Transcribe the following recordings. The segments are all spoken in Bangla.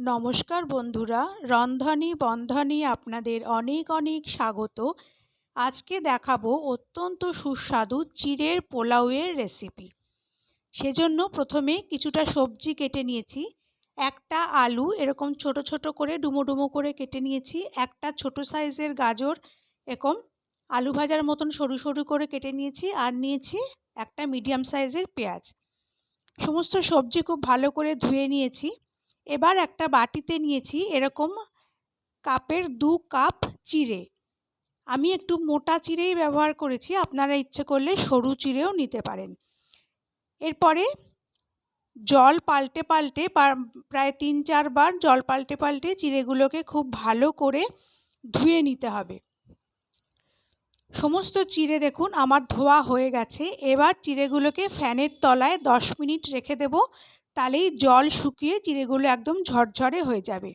নমস্কার বন্ধুরা, রন্ধনে বন্ধনে আপনাদের অনেক অনেক স্বাগত। আজকে দেখাবো অত্যন্ত সুস্বাদু চিড়ের পোলাওয়ের রেসিপি সেজন্য প্রথমে কিছুটা সবজি কেটে নিয়েছি, একটা আলু এরকম ছোট ছোট করে ডুমো ডুমো করে কেটে নিয়েছি, একটা ছোট সাইজের গাজর এরকম আলু ভাজার মতন সরু সরু করে কেটে নিয়েছি আর নিয়েছি একটা মিডিয়াম সাইজের পেঁয়াজ। সমস্ত সবজি খুব ভালো করে ধুয়ে নিয়েছি। এবার একটা বাটিতে নিয়েছি এরকম কাপের দু কাপ চিড়ে। আমি একটু মোটা চিড়েই ব্যবহার করেছি, আপনারা ইচ্ছে করলে সরু চিড়েও নিতে পারেন। এরপরে জল পাল্টে পাল্টে প্রায় তিন চারবার জল পাল্টে পাল্টে চিড়েগুলোকে খুব ভালো করে ধুয়ে নিতে হবে। সমস্ত চিড়ে দেখুন, আমার ধোয়া হয়ে গেছে। এবার চিড়েগুলোকে ফ্যানের তলায় দশ মিনিট রেখে দেব। তাহলেই জল শুকিয়ে চিড়েগুলো একদম ঝরঝরে হয়ে যাবে।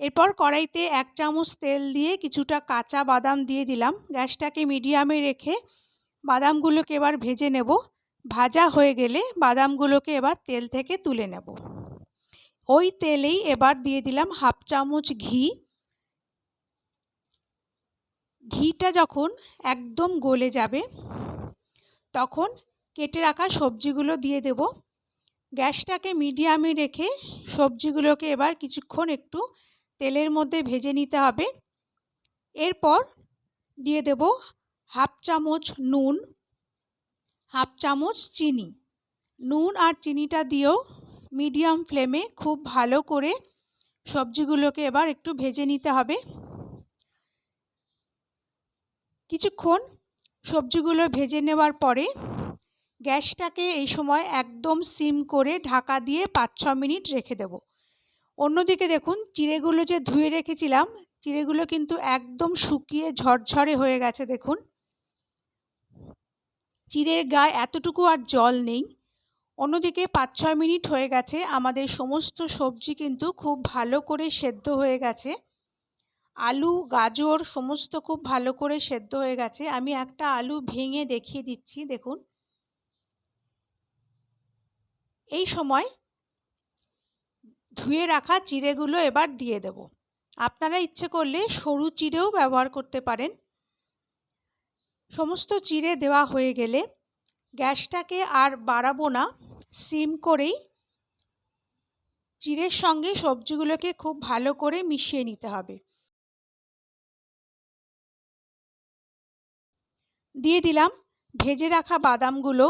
এরপর কড়াইতে এক চামচ তেল দিয়ে কিছুটা কাঁচা বাদাম দিয়ে দিলাম। গ্যাসটাকে মিডিয়ামে রেখে বাদামগুলোকে এবার ভেজে নেব। ভাজা হয়ে গেলে বাদামগুলোকে এবার তেল থেকে তুলে নেব। ওই তেলেই এবার দিয়ে দিলাম হাফ চামচ ঘি। ঘিটা যখন একদম গলে যাবে, তখন কেটে রাখা সবজিগুলো দিয়ে দেব। গ্যাসটাকে মিডিয়ামে রেখে সবজিগুলোকে এবার কিছুক্ষণ একটু তেলের মধ্যে ভেজে নিতে হবে। এরপর দিয়ে দেব হাফ চামচ নুন, হাফ চামচ চিনি। নুন আর চিনিটা দিয়েও মিডিয়াম ফ্লেমে খুব ভালো করে সবজিগুলোকে এবার একটু ভেজে নিতে হবে। কিছুক্ষণ সবজিগুলো ভেজে নেওয়ার পরে গ্যাসটাকে এই সময় একদম সিম করে ঢাকা দিয়ে পাঁচ ছ মিনিট রেখে দেব। অন্যদিকে দেখুন, চিড়েগুলো যে ধুয়ে রেখেছিলাম, চিড়েগুলো কিন্তু একদম শুকিয়ে ঝরঝরে হয়ে গেছে, দেখুন। চিড়ের গায়ে এতটুকু আর জল নেই। অন্যদিকে পাঁচ ছয় মিনিট হয়ে গেছে, আমাদের সমস্ত সবজি কিন্তু খুব ভালো করে সেদ্ধ হয়ে গেছে। আলু, গাজর, সমস্ত খুব ভালো করে সেদ্ধ হয়ে গেছে। আমি একটা আলু ভেঙে দেখিয়ে দিচ্ছি, দেখুন। এই সময় ধুয়ে রাখা চিড়েগুলো এবার দিয়ে দেব। আপনারা ইচ্ছে করলে সরু চিড়েও ব্যবহার করতে পারেন। সমস্ত চিড়ে দেওয়া হয়ে গেলে গ্যাসটাকে আর বাড়াবো না। সিম করেই চিড়ের সঙ্গে সবজিগুলোকে খুব ভালো করে মিশিয়ে নিতে হবে। দিয়ে দিলাম ভেজে রাখা বাদামগুলো।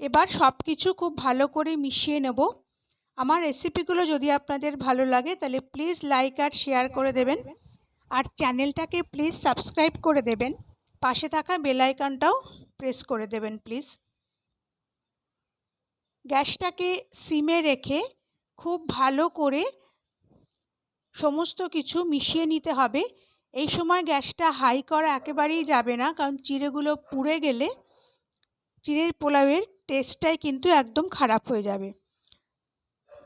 এবার সব কিছু খুব ভালো করে মিশিয়ে নেব। আমার রেসিপিগুলো যদি আপনাদের ভালো লাগে, তাহলে প্লিজ লাইক আর শেয়ার করে দেবেন। আর চ্যানেলটাকে প্লিজ সাবস্ক্রাইব করে দেবেন। পাশে থাকা বেলাইকানটাও প্রেস করে দেবেন প্লিজ গ্যাসটাকে সিমে রেখে খুব ভালো করে সমস্ত কিছু মিশিয়ে নিতে হবে। এই সময় গ্যাসটা হাই করা একেবারেই যাবে না, কারণ চিড়েগুলো পুড়ে গেলে, চিড়ের পোলাওয়ের টেস্টটাই কিন্তু একদম খারাপ হয়ে যাবে।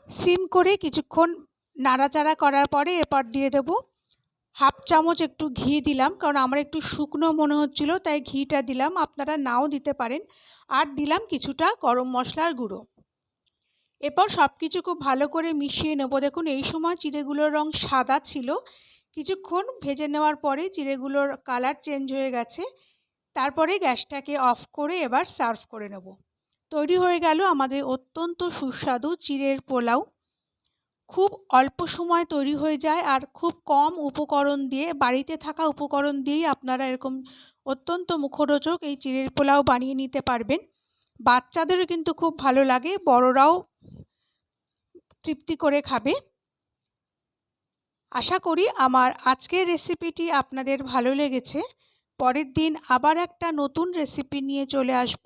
সিম করে কিছুক্ষণ নাড়াচাড়া করার পরে এরপর দিয়ে দেব। হাফ চামচ একটু ঘি দিলাম, কারণ আমার একটু শুকনো মনে হচ্ছিল, তাই ঘিটা দিলাম। আপনারা নাও দিতে পারেন। আর দিলাম কিছুটা গরম মশলার গুঁড়ো। এরপর সব কিছু খুব ভালো করে মিশিয়ে নেব। দেখুন, এই সময় চিড়েগুলোর রং সাদা ছিল। কিছুক্ষণ ভেজে নেওয়ার পরে চিড়েগুলোর কালার চেঞ্জ হয়ে গেছে। তারপরে গ্যাসটাকে অফ করে এবার সার্ভ করে নেব। তৈরি হয়ে গেল আমাদের অত্যন্ত সুস্বাদু চিড়ের পোলাও। খুব অল্প সময় তৈরি হয়ে যায় আর খুব কম উপকরণ দিয়ে, বাড়িতে থাকা উপকরণ দিয়েই আপনারা এরকম অত্যন্ত মুখরোচক এই চিড়ের পোলাও বানিয়ে নিতে পারবেন। বাচ্চাদেরও কিন্তু খুব ভালো লাগে, বড়রাও তৃপ্তি করে খাবে। আশা করি আমার আজকের রেসিপিটি আপনাদের ভালো লেগেছে। পরের দিন আবার একটা নতুন রেসিপি নিয়ে চলে আসব।